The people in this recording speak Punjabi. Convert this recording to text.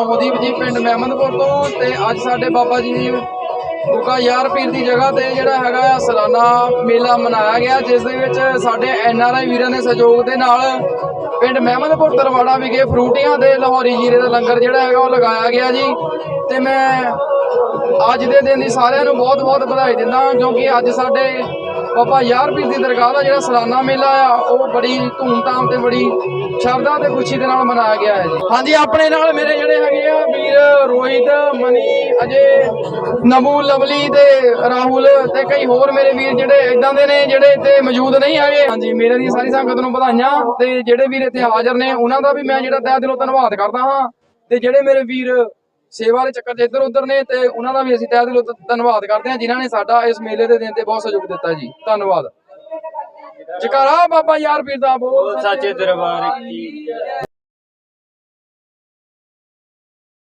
ਨੌਦੀਪ ਜੀ ਪਿੰਡ ਮਹਿਮਦਪੁਰ ਤੋਂ ਤੇ ਅੱਜ ਸਾਡੇ ਬਾਬਾ ਜੀ ਦੀ ਗੁਗਾ ਯਾਰ ਪੀਰ ਦੀ ਜਗ੍ਹਾ ਤੇ ਜਿਹੜਾ ਹੈਗਾ ਆ ਸਾਲਾਨਾ ਮੇਲਾ ਮਨਾਇਆ ਗਿਆ, ਜਿਸ ਦੇ ਵਿੱਚ ਸਾਡੇ ਐਨ ਆਰ ਆਈ ਵੀਰਾਂ ਦੇ ਸਹਿਯੋਗ ਦੇ ਨਾਲ ਪਿੰਡ ਮਹਿਮਦਪੁਰ ਤਰਵਾੜਾ ਵਿਖੇ ਫਰੂਟੀਆਂ ਦੇ ਲਾਹੌਰੀ ਜੀਰੇ ਦਾ ਲੰਗਰ ਜਿਹੜਾ ਹੈਗਾ ਉਹ ਲਗਾਇਆ ਗਿਆ ਜੀ। ਤੇ ਮੈਂ ਅੱਜ ਦੇ ਦਿਨ ਦੀ ਸਾਰਿਆਂ ਨੂੰ ਬਹੁਤ-ਬਹੁਤ ਵਧਾਈ ਦਿੰਦਾ ਕਿਉਂਕਿ ਅੱਜ ਸਾਡੇ ਬਾਬਾ ਯਾਰ ਦੀ ਦਰਗਾਹ ਦਾ ਜਿਹੜਾ ਸਾਲਾਨਾ ਮੇਲਾ ਆ, ਉਹ ਬੜੀ ਧੂਮਧਾਮ ਤੇ ਬੜੀ ਸ਼ਰਧਾ ਤੇ ਖੁਸ਼ੀ ਦੇ ਨਾਲ ਮਨਾਇਆ ਗਿਆ ਹੈ ਜੀ। ਹਾਂਜੀ, ਆਪਣੇ ਨਾਲ ਮੇਰੇ ਜਿਹੜੇ ਹੈਗੇ ਆ ਵੀਰ ਰੋਹਿਤ, ਮਨੀ, ਅਜੇ, ਨਮੂ, ਲਵਲੀ ਤੇ ਰਾਹੁਲ ਤੇ ਕਈ ਹੋਰ ਮੇਰੇ ਵੀਰ ਜਿਹੜੇ ਇਦਾਂ ਦੇ ਨੇ, ਜਿਹੜੇ ਇੱਥੇ ਮੌਜੂਦ ਨਹੀਂ ਹੈਗੇ। ਹਾਂਜੀ, ਮੇਰੇ ਦੀ ਸਾਰੀ ਸੰਗਤ ਨੂੰ ਵਧਾਈਆਂ ਤੇ ਜਿਹੜੇ ਵੀਰ ਇੱਥੇ ਹਾਜ਼ਰ ਨੇ, ਉਹਨਾਂ ਦਾ ਵੀ ਮੈਂ ਜਿਹੜਾ ਤਹਿ ਦਿਲੋਂ ਧੰਨਵਾਦ ਕਰਦਾ ਹਾਂ। ਤੇ ਜਿਹੜੇ ਮੇਰੇ ਵੀਰ ਸੇਵਾ ਦੇ ਚੱਕਰ 'ਚ ਇੱਧਰ ਉੱਧਰ ਨੇ ਤੇ ਉਹਨਾਂ ਦਾ ਵੀ ਅਸੀਂ ਤਹਿ ਦਿਲੋਂ ਧੰਨਵਾਦ ਕਰਦੇ ਹਾਂ, ਜਿਨ੍ਹਾਂ ਨੇ ਸਾਡਾ ਇਸ ਮੇਲੇ ਦੇ ਦਿਨ ਤੇ ਬਹੁਤ ਸਹਿਯੋਗ ਦਿੱਤਾ ਜੀ। ਧੰਨਵਾਦ। ਜਕਾਰਾ ਬਾਬਾ ਯਾਰ ਪੀਰ ਦਾ ਬੋਲ। ਸੱਚੇ ਦਰਬਾਰ ਕੀ